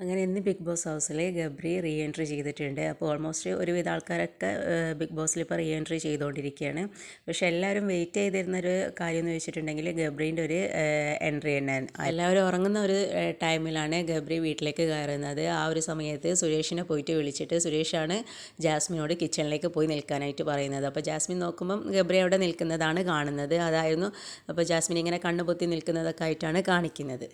അങ്ങനെ ഇന്ന് big boss ഹൗസിൽ ഗബ്രി റീ എൻട്രി ചെയ്തിട്ടുണ്ട്. അപ്പോൾ ഓൾമോസ്റ്റ് ഒരുവിധ ആൾക്കാരൊക്കെ ബിഗ് ബോസിൽ ഇപ്പോൾ റീ എൻട്രി ചെയ്തുകൊണ്ടിരിക്കുകയാണ് പക്ഷേ എല്ലാവരും വെയിറ്റ് ചെയ്തിരുന്നൊരു കാര്യം എന്ന് വെച്ചിട്ടുണ്ടെങ്കിൽ ഗബ്രീന്റെ ഒരു എൻട്രി തന്നെ എല്ലാവരും ഉറങ്ങുന്ന ഒരു ടൈമിലാണ് ഗബ്രി വീട്ടിലേക്ക് കയറുന്നത്. ആ ഒരു സമയത്ത് സുരേഷിനെ പോയിട്ട് വിളിച്ചിട്ട് സുരേഷാണ് ജാസ്മിനോട് കിച്ചണിലേക്ക് പോയി നിൽക്കാനായിട്ട് പറയുന്നത്. അപ്പോൾ ജാസ്മിൻ നോക്കുമ്പം ഗബ്രി അവിടെ നിൽക്കുന്നതാണ് കാണുന്നത്. അതായിരുന്നു അപ്പോൾ ജാസ്മിൻ ഇങ്ങനെ കണ്ണുപൊത്തി നിൽക്കുന്നതൊക്കെ ആയിട്ടാണ് കാണിക്കുന്നത്.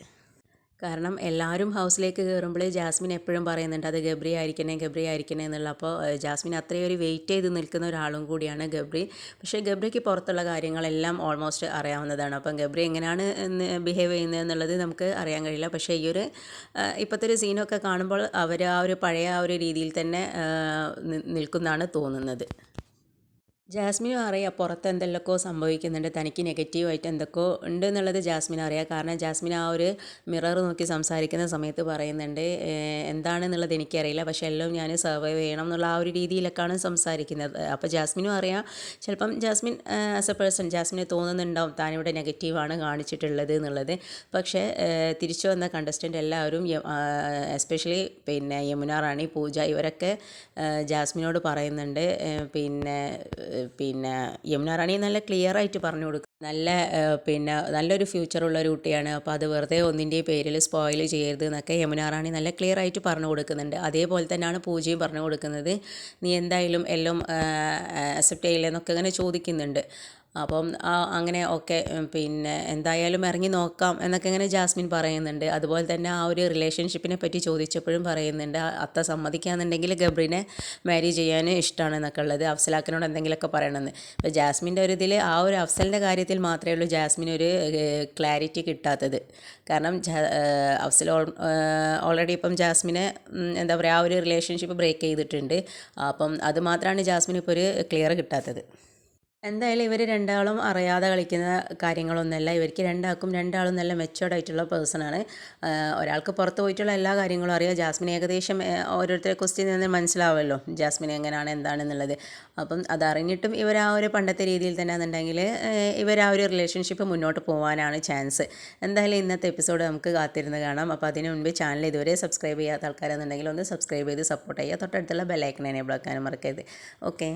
കാരണം എല്ലാവരും ഹൗസിലേക്ക് കയറുമ്പോൾ ജാസ്മിൻ എപ്പോഴും പറയുന്നുണ്ട് അത് ഗബ്രി ആയിരിക്കണേ ഗബ്രി ആയിരിക്കണേ എന്നുള്ള. അപ്പോൾ ജാസ്മിൻ അത്രയും ഒരു വെയിറ്റ് ചെയ്ത് നിൽക്കുന്ന ഒരാളും കൂടിയാണ് ഗബ്രി. പക്ഷേ ഗബ്രിക്ക് പുറത്തുള്ള കാര്യങ്ങളെല്ലാം ഓൾമോസ്റ്റ് അറിയാവുന്നതാണ്. അപ്പം ഗബ്രി എങ്ങനെയാണ് ബിഹേവ് ചെയ്യുന്നത് എന്നുള്ളത് നമുക്ക് അറിയാൻ കഴിയില്ല. പക്ഷേ ഈ ഒരു ഇപ്പോഴത്തെ ഒരു സീനൊക്കെ കാണുമ്പോൾ അവർ ആ ഒരു പഴയ ആ ഒരു രീതിയിൽ തന്നെ നിൽക്കുന്നതാണ് തോന്നുന്നത്. ജാസ്മിനും അറിയാം പുറത്ത് എന്തെല്ലാം സംഭവിക്കുന്നുണ്ട് തനിക്ക് നെഗറ്റീവായിട്ട് എന്തൊക്കെയോ ഉണ്ട് എന്നുള്ളത് ജാസ്മിൻ അറിയാം. കാരണം ജാസ്മിൻ ആ ഒരു മിറർ നോക്കി സംസാരിക്കുന്ന സമയത്ത് പറയുന്നുണ്ട് എന്താണെന്നുള്ളത് എനിക്കറിയില്ല പക്ഷേ എല്ലാം ഞാൻ സർവൈവ് ചെയ്യണം എന്നുള്ള ആ ഒരു രീതിയിലൊക്കെയാണ് സംസാരിക്കുന്നത്. അപ്പോൾ ജാസ്മിനും അറിയാം ചിലപ്പം ജാസ്മിൻ ആസ് എ പേഴ്സൺ ജാസ്മിനെ തോന്നുന്നുണ്ടാവും താനിവിടെ നെഗറ്റീവാണ് കാണിച്ചിട്ടുള്ളത് എന്നുള്ളത്. പക്ഷേ തിരിച്ചു വന്ന കണ്ടസ്റ്റന്റ് എല്ലാവരും എസ്പെഷ്യലി പിന്നെ യമുന റാണി പൂജ ഇവരൊക്കെ ജാസ്മിനോട് പറയുന്നുണ്ട് പിന്നെ പിന്നെ യമുന റാണി നല്ല ക്ലിയർ ആയിട്ട് പറഞ്ഞു കൊടുക്കും നല്ല പിന്നെ നല്ലൊരു ഫ്യൂച്ചറുള്ള ഒരു കുട്ടിയാണ്. അപ്പോൾ അത് വെറുതെ ഒന്നിന്റെ പേരിൽ സ്പോയിൽ ചെയ്യരുത് എന്നൊക്കെ യമുന റാണി നല്ല ക്ലിയർ ആയിട്ട് പറഞ്ഞു കൊടുക്കുന്നുണ്ട്. അതേപോലെ തന്നെയാണ് പൂജയും പറഞ്ഞു കൊടുക്കുന്നത്. നീ എന്തായാലും എല്ലാം അക്സെപ്റ്റ് ചെയ്യില്ലെന്നൊക്കെ ഇങ്ങനെ ചോദിക്കുന്നുണ്ട്. അപ്പം അങ്ങനെ ഒക്കെ പിന്നെ എന്തായാലും ഇറങ്ങി നോക്കാം എന്നൊക്കെ ഇങ്ങനെ ജാസ്മിൻ പറയുന്നുണ്ട്. അതുപോലെ തന്നെ ആ ഒരു റിലേഷൻഷിപ്പിനെ പറ്റി ചോദിച്ചപ്പോഴും പറയുന്നുണ്ട്. അത്ത സമ്മതിക്കാന്നുണ്ടെങ്കിൽ ഗബ്രീനെ മാരി ചെയ്യാൻ ഇഷ്ടമാണ് എന്നൊക്കെ ഉള്ളത്. അഫ്സലാക്കിനോട് എന്തെങ്കിലുമൊക്കെ പറയണമെന്ന്. അപ്പോൾ ജാസ്മിന്റെ ഒരു ഇതിൽ ആ ഒരു അഫ്സലിന്റെ കാര്യത്തിൽ മാത്രമേ ഉള്ളൂ ജാസ്മിൻ ഒരു ക്ലാരിറ്റി കിട്ടാത്തത്. കാരണം അഫ്സൽ ഓൾറെഡി ഇപ്പം ജാസ്മിനെ എന്താ പറയുക ആ ഒരു റിലേഷൻഷിപ്പ് ബ്രേക്ക് ചെയ്തിട്ടുണ്ട്. അപ്പം അത് മാത്രമാണ് ജാസ്മിൻ ഇപ്പോൾ ഒരു ക്ലിയർ കിട്ടാത്തത്. എന്തായാലും ഇവർ രണ്ടാളും അറിയാതെ കളിക്കുന്ന കാര്യങ്ങളൊന്നുമല്ല. ഇവർക്ക് രണ്ടാൾക്കും രണ്ടാളും നല്ല മെച്ചുവേർഡ് ആയിട്ടുള്ള പേഴ്സണാണ് ഒരാൾക്ക് പുറത്ത് പോയിട്ടുള്ള എല്ലാ കാര്യങ്ങളും അറിയാം. ജാസ്മിൻ ഏകദേശം ഓരോരുത്തരെ ക്വസ്റ്റ്യൻ നിന്ന് മനസ്സിലാവുമല്ലോ ജാസ്മിൻ എങ്ങനെയാണ് എന്താണെന്നുള്ളത്. അപ്പം അതറിഞ്ഞിട്ടും ഇവർ ആ ഒരു പണ്ടത്തെ രീതിയിൽ തന്നെ എന്നുണ്ടെങ്കിൽ ഇവർ ആ ഒരു റിലേഷൻഷിപ്പ് മുന്നോട്ട് പോകാനാണ് ചാൻസ് എന്തായാലും ഇന്നത്തെ എപ്പിസോഡ് നമുക്ക് കാത്തിരുന്ന് കാണാം. അപ്പോൾ അതിന് മുൻപ് ചാനൽ ഇതുവരെ സബ്സ്ക്രൈബ് ചെയ്യാത്ത ആൾക്കാരെന്നുണ്ടെങ്കിൽ ഒന്ന് സബ്സ്ക്രൈബ് ചെയ്ത് സപ്പോർട്ട് ചെയ്യുക. തൊട്ടടുത്തുള്ള ബെല്ലൈക്കൺ എനേബിൾ ആക്കാനും മറക്കരുത്. ഓക്കെ